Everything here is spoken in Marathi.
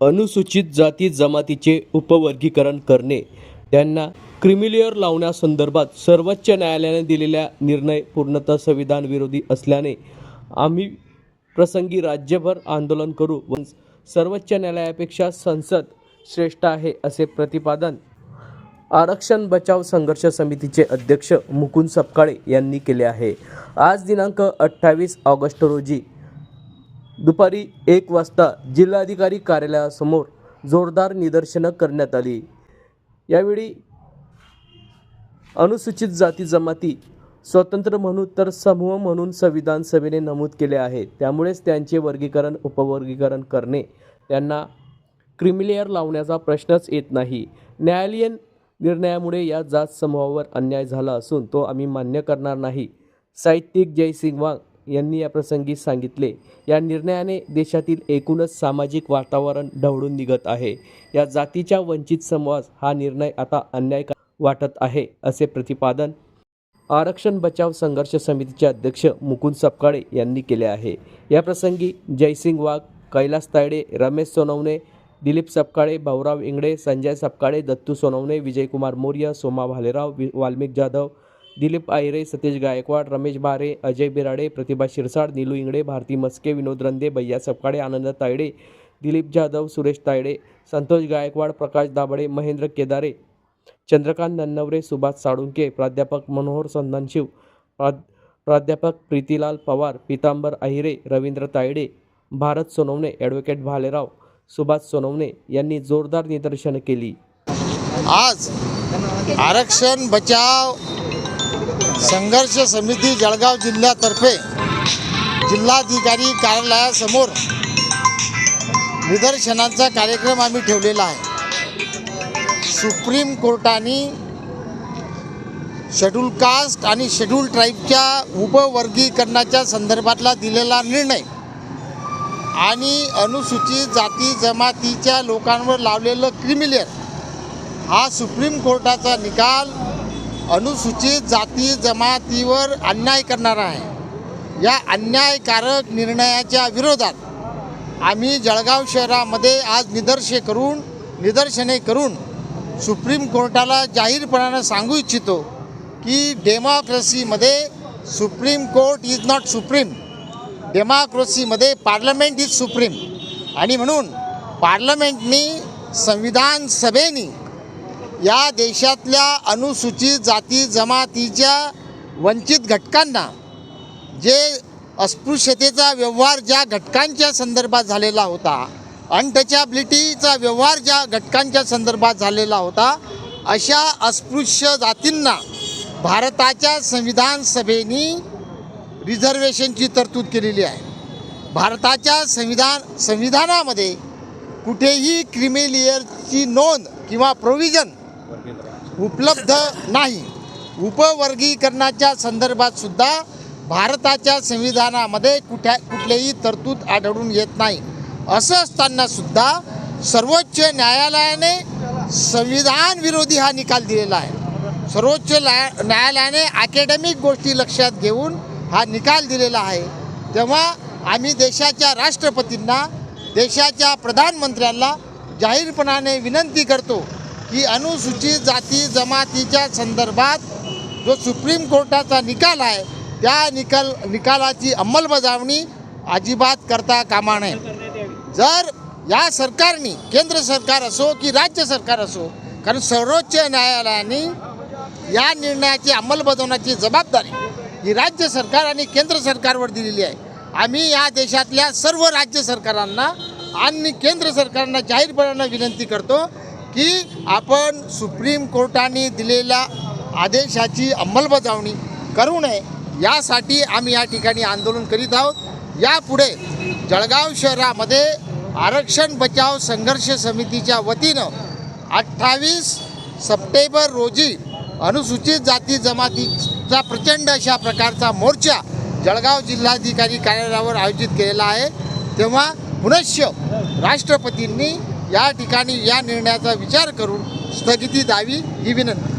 अनुसूचित जाती जमातीचे उपवर्गीकरण करणे. त्यांना क्रिमिलेअर लावण्यासंदर्भात सर्वोच्च न्यायालयाने दिलेला निर्णय पूर्णतः संविधान विरोधी असल्याने आम्ही प्रसंगी राज्यभर आंदोलन करू. व सर्वोच्च न्यायालयापेक्षा संसद श्रेष्ठ आहे असे प्रतिपादन आरक्षण बचाव संघर्ष समितीचे अध्यक्ष मुकुंद सपकाळे यांनी केले आहे. आज दिनांक अठ्ठावीस ऑगस्ट रोजी दुपारी एक वाजता जिल्हाधिकारी कार्यालयासमोर जोरदार निदर्शनं करण्यात आली. यावेळी अनुसूचित जाती जमाती स्वतंत्र म्हणून तर समूह म्हणून संविधान सभेने नमूद केले आहे. त्यामुळेच त्यांचे वर्गीकरण उपवर्गीकरण करणे त्यांना क्रिमिलेअर लावण्याचा प्रश्नच येत नाही. न्यायालयीन निर्णयामुळे या जात समूहावर अन्याय झाला असून तो आम्ही मान्य करणार नाही. साहित्यिक जयसिंग वांग यांनी या प्रसंगी सांगितले. या निर्णयाने देशातील एकूणच सामाजिक वातावरण ढवळून निघत आहे. या जातीच्या वंचित समाज हा निर्णय आता अन्याय वाटत आहे असे प्रतिपादन आरक्षण बचाव संघर्ष समितीचे अध्यक्ष मुकुंद सपकाळे यांनी केले आहे. या प्रसंगी जयसिंग वाघ कैलास तायडे रमेश सोनवणे दिलीप सपकाळे भाऊराव इंगडे संजय सपकाळे दत्तू सोनवणे विजयकुमार मौर्य सोमा भालेराव वाल्मिक जाधव दिलीप आयरे सतीश गायकवाड रमेश बारे अजय बिराडे प्रतिभा शिरसाड नीलू इंगडे भारती मस्के विनोद रंदे भैया सपकाळे आनंद तायडे दिलीप जाधव सुरेश तायडे संतोष गायकवाड प्रकाश दाभडे महेंद्र केदारे चंद्रकांत नन्नवरे सुभाष साळुंके प्राध्यापक मनोहर संधानशिव प्रा प्राध्यापक प्रीतीलाल पवार पितांबर आहिरे रवींद्र तायडे भारत सोनवणे ॲडव्होकेट भालेराव सुभाष सोनवणे यांनी जोरदार निदर्शनं केली. आज आरक्षण बचाव संघर्ष समिती जळगाव जिल्ह्यातर्फे जिल्हाधिकारी कार्यालयासमोर निदर्शनांचा कार्यक्रम आम्ही ठेवलेला आहे. सुप्रीम कोर्टाने शेड्यूल कास्ट आणि शेड्यूल ट्राईबच्या उपवर्गीकरणाच्या संदर्भातला दिलेला निर्णय आणि अनुसूचित जाती जमातीच्या लोकांवर लावलेलं क्रिमिलियर हा सुप्रीम कोर्टाचा निकाल अनुसूचित जाती जमातीवर अन्याय करणारा आहे. या अन्यायकारक निर्णयाच्या विरोधात आम्ही जळगाव शहरामध्ये आज निदर्शे करून निदर्शने करून सुप्रीम कोर्टाला जाहीरपणानं सांगू इच्छितो की डेमोक्रेसीमध्ये supreme court is not supreme. डेमोक्रेसीमध्ये parliament is supreme. आणि म्हणून पार्लमेंटनी संविधान सभेनी या देशातल्या अनुसूचित जाती जमातीच्या वंचित घटकांना जे अस्पृश्यतेचा व्यवहार ज्या घटकांच्या संदर्भात झालेला होता अनटचॅबिलिटीचा व्यवहार ज्या घटकांच्या संदर्भात झालेला होता अशा अस्पृश्य जातींना भारताच्या संविधान सभेनी रिझर्वेशनची तरतूद केलेली आहे. भारताच्या संविधान संविधानामध्ये कुठेही क्रिमिलियरची नोंद किंवा प्रोव्हिजन उपलब्ध नाही. उपवर्गीकरणाच्या संदर्भात सुद्धा भारताच्या संविधानामध्ये कुठ्या कुठलेही तरतूद आढळून येत नाही. असं असताना सुद्धा सर्वोच्च न्यायालयाने संविधान विरोधी हा निकाल दिलेला आहे. सर्वोच्च न्यायालयाने अकॅडमिक गोष्टी लक्षात घेऊन हा निकाल दिलेला आहे. तेव्हा आम्ही देशाच्या राष्ट्रपतींना देशाच्या प्रधानमंत्र्यांना जाहीरपणाने विनंती करतो की अनुसूचित जाती जमातीच्या संदर्भात जो सुप्रीम कोर्टाचा निकाल आहे त्या निकाल निकालाची अंमलबजावणी अजिबात करता कामा नये. जर या सरकारने केंद्र सरकार असो की राज्य सरकार असो कारण सर्वोच्च न्यायालयाने या निर्णयाची अंमलबजावण्याची जबाबदारी ही राज्य सरकार आणि केंद्र सरकारवर दिलेली आहे. आम्ही या देशातल्या सर्व राज्य सरकारांना आणि केंद्र सरकारना जाहीरपणानं विनंती करतो की आपण सुप्रीम कोर्टाने दिलेल्या आदेशाची अंमलबजावणी करू नये यासाठी आम्ही या ठिकाणी आंदोलन करीत आहोत. यापुढे जळगाव शहरामध्ये आरक्षण बचाव संघर्ष समितीच्या वतीनं अठ्ठावीस सप्टेंबर रोजी अनुसूचित जाती जमातीचा प्रचंड अशा प्रकारचा मोर्चा जळगाव जिल्हाधिकारी कार्यालयावर आयोजित केलेला आहे. तेव्हा पुनश्च राष्ट्रपतींनी या ठिकाणी या निर्णयाचा विचार करून स्थगिती द्यावी ही विनंती.